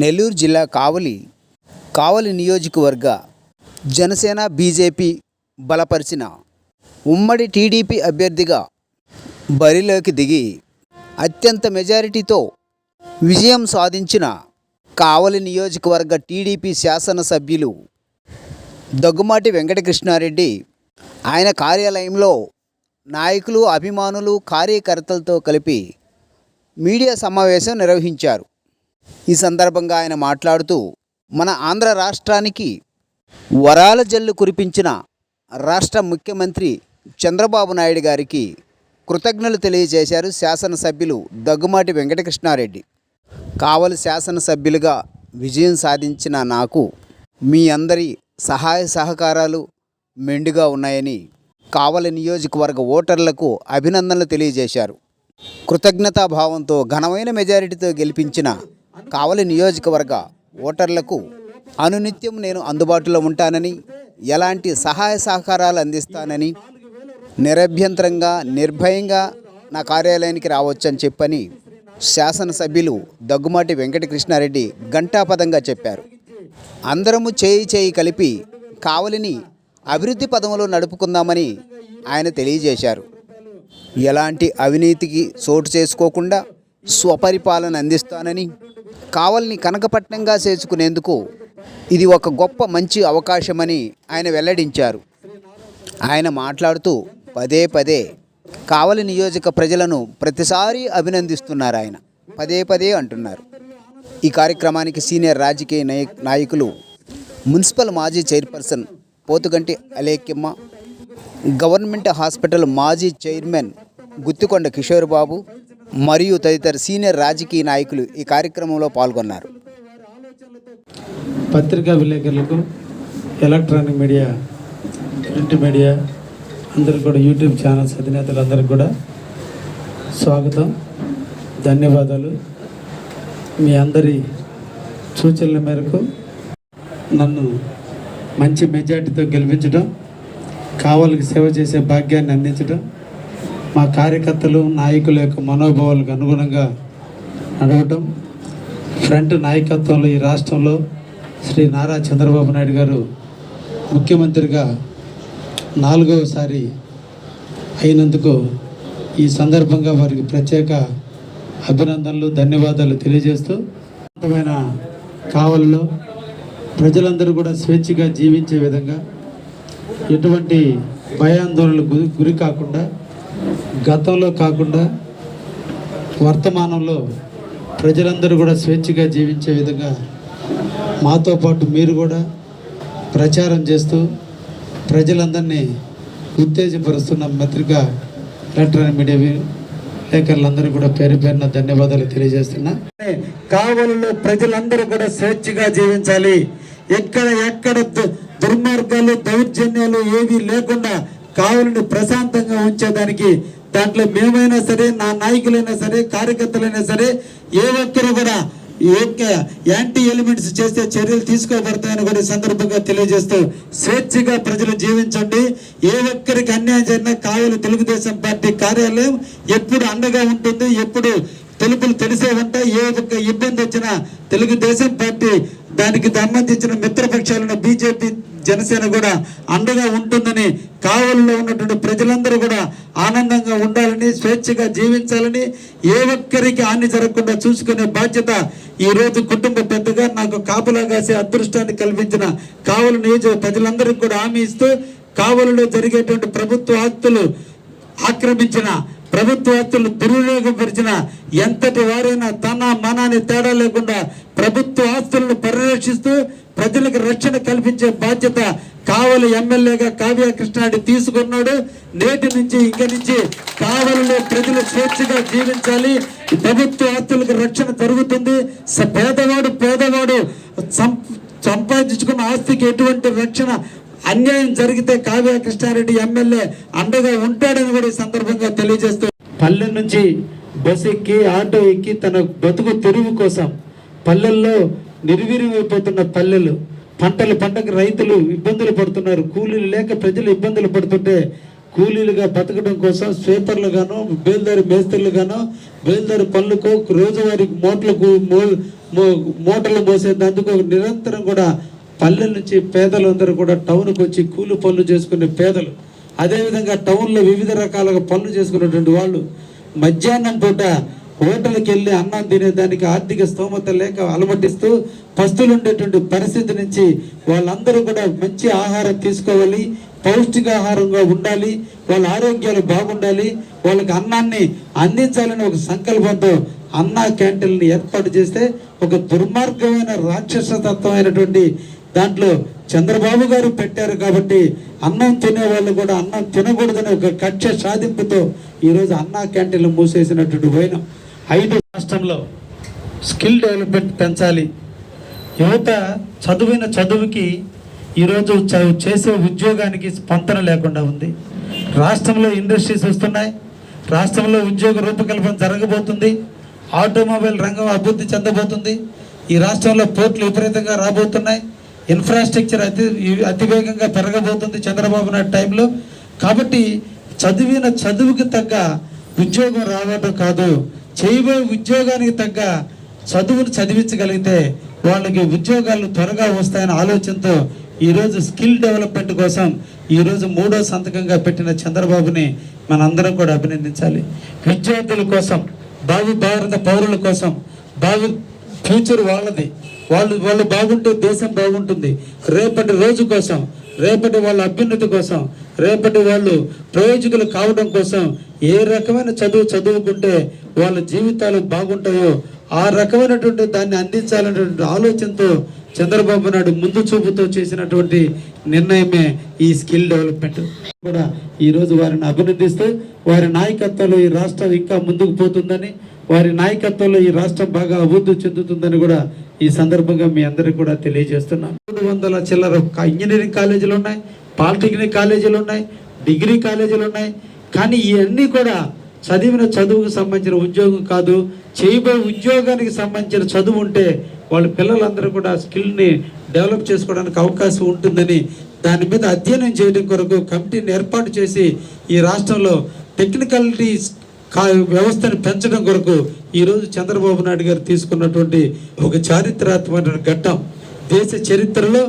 నెల్లూరు జిల్లా కావలి కావలి నియోజకవర్గ జనసేన బీజేపీ బలపరిచిన ఉమ్మడి టీడీపీ అభ్యర్థిగా బరిలోకి దిగి అత్యంత మెజారిటీతో విజయం సాధించిన కావలి నియోజకవర్గ టీడీపీ శాసనసభ్యులు దగ్గుమాటి వెంకటకృష్ణారెడ్డి ఆయన కార్యాలయంలో నాయకులు అభిమానులు కార్యకర్తలతో కలిపి మీడియా సమావేశం నిర్వహించారు. ఈ సందర్భంగా ఆయన మాట్లాడుతూ మన ఆంధ్ర రాష్ట్రానికి వరాల జల్లు కురిపించిన రాష్ట్ర ముఖ్యమంత్రి చంద్రబాబు నాయుడు గారికి కృతజ్ఞతలు తెలియజేశారు శాసనసభ్యులు దగ్గుమాటి వెంకటకృష్ణారెడ్డి. కావలి శాసనసభ్యులుగా విజయం సాధించిన నాకు మీ అందరి సహాయ సహకారాలు మెండుగా ఉన్నాయని కావలి నియోజకవర్గ ఓటర్లకు అభినందనలు తెలియజేశారు. కృతజ్ఞతాభావంతో ఘనమైన మెజారిటీతో గెలిపించిన కావలి నియోజకవర్గ ఓటర్లకు అనునిత్యం నేను అందుబాటులో ఉంటానని ఎలాంటి సహాయ సహకారాలు అందిస్తానని నిరభ్యంతరంగా నిర్భయంగా నా కార్యాలయానికి రావచ్చని చెప్పని శాసనసభ్యులు దగ్గుమాటి వెంకటకృష్ణారెడ్డి ఘంటాపదంగా చెప్పారు. అందరము చేయి చేయి కలిపి కావలిని అభివృద్ధి పదంలో నడుపుకుందామని ఆయన తెలియజేశారు. ఎలాంటి అవినీతికి చోటు చేసుకోకుండా స్వపరిపాలన అందిస్తానని కావలిని కనకపట్నంగా చేసుకునేందుకు ఇది ఒక గొప్ప మంచి అవకాశమని ఆయన వెల్లడించారు. ఆయన మాట్లాడుతూ పదే పదే కావలి నియోజక ప్రజలను ప్రతిసారి అభినందిస్తున్నారు ఆయన. పదే పదే అంటున్నారు. ఈ కార్యక్రమానికి సీనియర్ రాజకీయ నాయ నాయకులు మున్సిపల్ మాజీ chairperson Pothuganti Alekimma government hospital మాజీ చైర్మన్ గుత్తికొండ కిషోర్ బాబు మరియు తదితర సీనియర్ రాజకీయ నాయకులు ఈ కార్యక్రమంలో పాల్గొన్నారు. పత్రికా విలేకరులకు ఎలక్ట్రానిక్ మీడియా ప్రింట్ మీడియా అందరికి కూడా యూట్యూబ్ ఛానల్స్ అధినేతలందరికీ కూడా స్వాగతం ధన్యవాదాలు. మీ అందరి సూచనల మేరకు నన్ను మంచి మెజార్టీతో గెలిపించడం కావలికి సేవ చేసే భాగ్యాన్ని అందించడం మా కార్యకర్తలు నాయకుల యొక్క మనోభావాలకు అనుగుణంగా నడవటం. ఫ్రంట్ నాయకత్వంలో ఈ రాష్ట్రంలో శ్రీ నారా చంద్రబాబు నాయుడు గారు ముఖ్యమంత్రిగా నాలుగవసారి అయినందుకు ఈ సందర్భంగా వారికి ప్రత్యేక అభినందనలు ధన్యవాదాలు తెలియజేస్తూ అద్భుతమైన కావలిలో ప్రజలందరూ కూడా స్వేచ్ఛగా జీవించే విధంగా ఎటువంటి భయాందోళనలకు గురి కాకుండా గతంలో కాకుండా వర్తమానంలో ప్రజలందరూ కూడా స్వేచ్ఛగా జీవించే విధంగా మాతో పాటు మీరు కూడా ప్రచారం చేస్తూ ప్రజలందరినీ ఉత్తేజపరుస్తున్న పత్రిక ఎలక్ట్రానిక్ మీడియా విలేకరులందరూ కూడా పేరు పేరున ధన్యవాదాలు తెలియజేస్తున్నా. కావలలో ప్రజలందరూ కూడా స్వేచ్ఛగా జీవించాలి. ఎక్కడ ఎక్కడ దుర్మార్గాలు దౌర్జన్యాలు ఏవి లేకుండా కావలిని ప్రశాంతంగా ఉంచేదానికి దాంట్లో మేమైనా సరే నా నాయకులైనా సరే కార్యకర్తలైనా సరే ఏ ఒక్కరు కూడా ఈ యాంటీ ఎలిమెంట్స్ చేస్తే చర్యలు తీసుకోబడతాయని కూడా సందర్భంగా తెలియజేస్తూ స్వేచ్ఛగా ప్రజలు జీవించండి. ఏ ఒక్కరికి అన్యాయం జరిగినా కావలి తెలుగుదేశం పార్టీ కార్యాలయం ఎప్పుడు అండగా ఉంటుంది ఎప్పుడు తెలుపులు తెలిసే ఉంటాయి ఏ ఒక్క ఇబ్బంది వచ్చినా తెలుగుదేశం పార్టీ దానికి సంబంధించిన మిత్రపక్షాలను బీజేపీ జనసేన కూడా అండగా ఉంటుందని కావలిలో ఉన్నటువంటి ప్రజలందరూ కూడా ఆనందంగా ఉండాలని స్వేచ్ఛగా జీవించాలని ఏ ఒక్కరికి హాని జరగకుండా చూసుకునే బాధ్యత ఈరోజు కుటుంబ పెద్దగా నాకు కాపులా కాసే అదృష్టాన్ని కల్పించిన కావలి నియోజక ప్రజలందరికీ కూడా హామీ ఇస్తూ కావలిలో జరిగేటువంటి ప్రభుత్వ ఆస్తులు ఆక్రమించిన ప్రభుత్వ ఆస్తులు దుర్వినియోగపరిచిన ఎంతటి వారైనా తన మనాన్ని తేడా లేకుండా ప్రభుత్వ ఆస్తులను పరిరక్షిస్తూ ప్రజలకు రక్షణ కల్పించే బాధ్యత కావలి ఎమ్మెల్యేగా కావ్య కృష్ణారెడ్డి తీసుకున్నాడు. నేటి నుంచి ఇంక నుంచి కావలిలో ప్రజలు స్వేచ్ఛగా జీవించాలి. ప్రభుత్వ ఆస్తులకు రక్షణ జరుగుతుంది. పేదవాడు పేదవాడు సం- సంపాదించుకున్న ఆస్తికి ఎటువంటి రక్షణ అన్యాయం జరిగితే కావ్య కృష్ణారెడ్డి ఎమ్మెల్యే అండగా ఉంటాడని కూడా ఈ సందర్భంగా తెలియజేస్తూ పల్లె నుంచి బస్ ఎక్కి ఆటో ఎక్కి తన బతుకు తెరువు కోసం పల్లెల్లో నిర్వీర్యమైపోతున్న పల్లెలు పంటలు పంటకు రైతులు ఇబ్బందులు పడుతున్నారు. కూలీలు లేక ప్రజలు ఇబ్బందులు పడుతుంటే కూలీలుగా బతకడం కోసం స్వీపర్లు గాను బేల్దారి మేస్త్రులు గాను బయలుదేరి పనులకు రోజువారీ మోటలకు మోటలు మోసేందుకు నిరంతరం కూడా పల్లెల నుంచి పేదలందరూ కూడా టౌన్కి వచ్చి కూలి పనులు చేసుకునే పేదలు. అదేవిధంగా టౌన్లో వివిధ రకాలుగా పనులు చేసుకునేటువంటి వాళ్ళు మధ్యాహ్నం పూట హోటల్కి వెళ్ళి అన్నం తినేదానికి ఆర్థిక స్తోమత లేక అలమటిస్తూ పస్తులు ఉండేటువంటి పరిస్థితి నుంచి వాళ్ళందరూ కూడా మంచి ఆహారం తీసుకోవాలి పౌష్టికాహారంగా ఉండాలి వాళ్ళ ఆరోగ్యాలు బాగుండాలి వాళ్ళకి అన్నాన్ని అందించాలని ఒక సంకల్పంతో అన్నా క్యాంటీన్లు ఏర్పాటు చేస్తే ఒక దుర్మార్గమైన రాక్షసతత్వమైనటువంటి దాంట్లో చంద్రబాబు గారు పెట్టారు కాబట్టి అన్నం తినే వాళ్ళు కూడా అన్నం తినకూడదని ఒక కక్ష సాధింపుతో ఈరోజు అన్నా క్యాంటీన్లు మూసేసినటువంటి పోయినాం ఐదు రాష్ట్రంలో స్కిల్ డెవలప్మెంట్ పెంచాలి. యువత చదువైన చదువుకి ఈరోజు చ- చేసే ఉద్యోగానికి స్పందన లేకుండా ఉంది. రాష్ట్రంలో ఇండస్ట్రీస్ వస్తున్నాయి. రాష్ట్రంలో ఉద్యోగ రూపకల్పన జరగబోతుంది. ఆటోమొబైల్ రంగం అభివృద్ధి చెందబోతుంది. ఈ రాష్ట్రంలో పోర్టులు విపరీతంగా రాబోతున్నాయి. ఇన్ఫ్రాస్ట్రక్చర్ అతి అతివేగంగా పెరగబోతుంది చంద్రబాబు నాయుడు టైంలో. కాబట్టి చదివిన చదువుకి తగ్గ ఉద్యోగం రావడం కాదు. చేయబోయే ఉద్యోగానికి తగ్గ చదువును చదివించగలిగితే వాళ్ళకి ఉద్యోగాలు త్వరగా వస్తాయనే ఆలోచనతో ఈరోజు స్కిల్ డెవలప్మెంట్ కోసం ఈరోజు మూడో సంతకంగా పెట్టిన చంద్రబాబుని మనందరం కూడా అభినందించాలి. విద్యార్థుల కోసం భావి భారత పౌరుల కోసం భావి ఫ్యూచర్ వాళ్ళది. వాళ్ళు వాళ్ళు బాగుంటే దేశం బాగుంటుంది. రేపటి రోజు కోసం రేపటి వాళ్ళ అభ్యున్నతి కోసం రేపటి వాళ్ళు ప్రయోజకులు కావడం కోసం ఏ రకమైన చదువు చదువుకుంటే వాళ్ళ జీవితాలు బాగుంటాయో ఆ రకమైనటువంటి దాన్ని అందించాలనేటువంటి ఆలోచనతో చంద్రబాబు నాయుడు ముందు చూపుతో చేసినటువంటి నిర్ణయమే ఈ స్కిల్ డెవలప్మెంట్. కూడా ఈరోజు వారిని అభినందిస్తూ వారి నాయకత్వంలో ఈ రాష్ట్రం ఇంకా ముందుకు పోతుందని వారి నాయకత్వంలో ఈ రాష్ట్రం బాగా అభివృద్ధి చెందుతుందని కూడా ఈ సందర్భంగా మీ అందరికీ కూడా తెలియజేస్తున్నాం మూడు వందల చిల్లర ఇంజనీరింగ్ కాలేజీలు ఉన్నాయి పాలిటెక్నిక్ కాలేజీలు ఉన్నాయి డిగ్రీ కాలేజీలు ఉన్నాయి. కానీ ఇవన్నీ కూడా చదివిన చదువుకు సంబంధించిన ఉద్యోగం కాదు చేయబోయే ఉద్యోగానికి సంబంధించిన చదువు ఉంటే వాళ్ళ పిల్లలందరూ కూడా స్కిల్ని డెవలప్ చేసుకోవడానికి అవకాశం ఉంటుందని దాని మీద అధ్యయనం చేయడం కొరకు కమిటీని ఏర్పాటు చేసి ఈ రాష్ట్రంలో టెక్నికాలిటీ కా వ్యవస్థను పెంచడం కొరకు ఈరోజు చంద్రబాబు నాయుడు గారు తీసుకున్నటువంటి ఒక చారిత్రాత్మక ఘట్టం. దేశ చరిత్రలో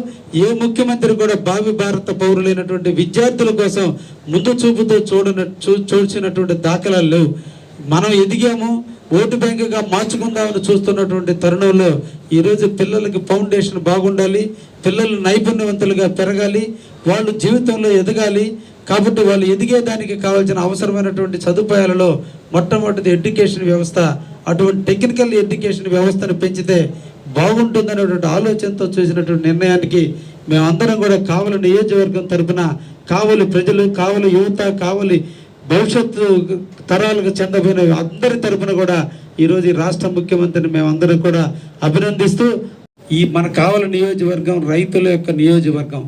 ఏ ముఖ్యమంత్రి కూడా భావి భారత పౌరులైనటువంటి విద్యార్థుల కోసం ముందు చూపుతో చూడన చూ చూసినటువంటి దాఖలాలు లేవు. మనం ఎదిగాము ఓటు బ్యాంకుగా మార్చుకుందామని చూస్తున్నటువంటి తరుణంలో ఈరోజు పిల్లలకి ఫౌండేషన్ బాగుండాలి పిల్లలు నైపుణ్యవంతులుగా పెరగాలి వాళ్ళు జీవితంలో ఎదగాలి. కాబట్టి వాళ్ళు ఎదిగేదానికి కావాల్సిన అవసరమైనటువంటి సదుపాయాలలో మొట్టమొదటిది ఎడ్యుకేషన్ వ్యవస్థ అటువంటి టెక్నికల్ ఎడ్యుకేషన్ వ్యవస్థను పెంచితే బాగుంటుందనేటువంటి ఆలోచనతో చేసినటువంటి నిర్ణయానికి మేమందరం కూడా కావలి నియోజకవర్గం తరపున కావలి ప్రజలు కావలి యువత కావలి భవిష్యత్తు తరాలకు చెందబోయిన అందరి తరపున కూడా ఈరోజు రాష్ట్ర ముఖ్యమంత్రిని మేమందరం కూడా అభినందిస్తూ ఈ మన కావలి నియోజకవర్గం రైతుల యొక్క నియోజకవర్గం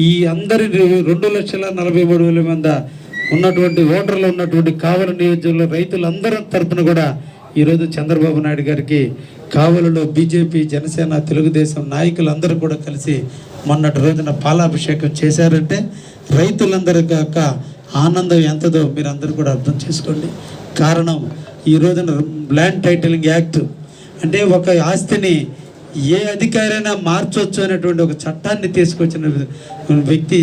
ఈ అందరి రెండు లక్షల నలభై మూడు వేల మంది ఉన్నటువంటి ఓటర్లు ఉన్నటువంటి కావలి నియోజకవర్గంలో రైతులందరం తరపున కూడా ఈరోజు చంద్రబాబు నాయుడు గారికి కావలిలో బీజేపీ జనసేన తెలుగుదేశం నాయకులందరూ కూడా కలిసి మొన్నటి రోజున పాలాభిషేకం చేశారంటే రైతులందరి కాక ఆనందం ఎంతదో మీరు అందరూ కూడా అర్థం చేసుకోండి. కారణం ఈ రోజున ల్యాండ్ టైటిలింగ్ యాక్ట్ అంటే ఒక ఆస్తిని ఏ అధికారైనా మార్చొచ్చు అనేటువంటి ఒక చట్టాన్ని తీసుకొచ్చిన వ్యక్తి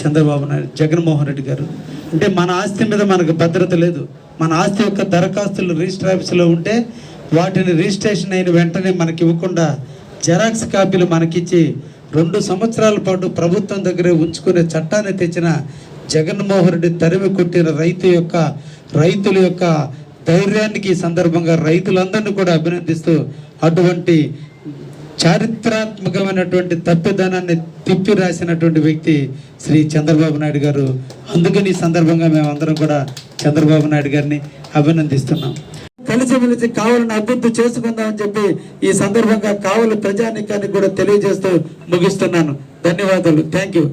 చంద్రబాబు నాయుడు జగన్మోహన్ రెడ్డి గారు. అంటే మన ఆస్తి మీద మనకు భద్రత లేదు. మన ఆస్తి యొక్క దరఖాస్తులు రిజిస్టర్ ఆఫీసులో ఉంటే వాటిని రిజిస్ట్రేషన్ అయిన వెంటనే మనకి ఇవ్వకుండా జెరాక్స్ కాపీలు మనకిచ్చి రెండు సంవత్సరాల పాటు ప్రభుత్వం దగ్గరే ఉంచుకునే చట్టాన్ని తెచ్చిన జగన్మోహన్ రెడ్డి తరిమి కొట్టిన రైతు యొక్క రైతుల యొక్క ధైర్యానికి సందర్భంగా రైతులందరినీ కూడా అభినందిస్తూ అటువంటి చారిత్రాత్మకమైనటువంటి తప్పిదనాన్ని తిప్పి రాసినటువంటి వ్యక్తి శ్రీ చంద్రబాబు నాయుడు గారు. అందుకని ఈ సందర్భంగా మేమందరం కూడా చంద్రబాబు నాయుడు గారిని అభినందిస్తున్నాం. కలిసి మెలిసి కావాలని అభివృద్ధి చేసుకుందామని చెప్పి ఈ సందర్భంగా కావలి ప్రజానికానికి కూడా తెలియజేస్తూ ముగిస్తున్నాను. ధన్యవాదాలు. Thank you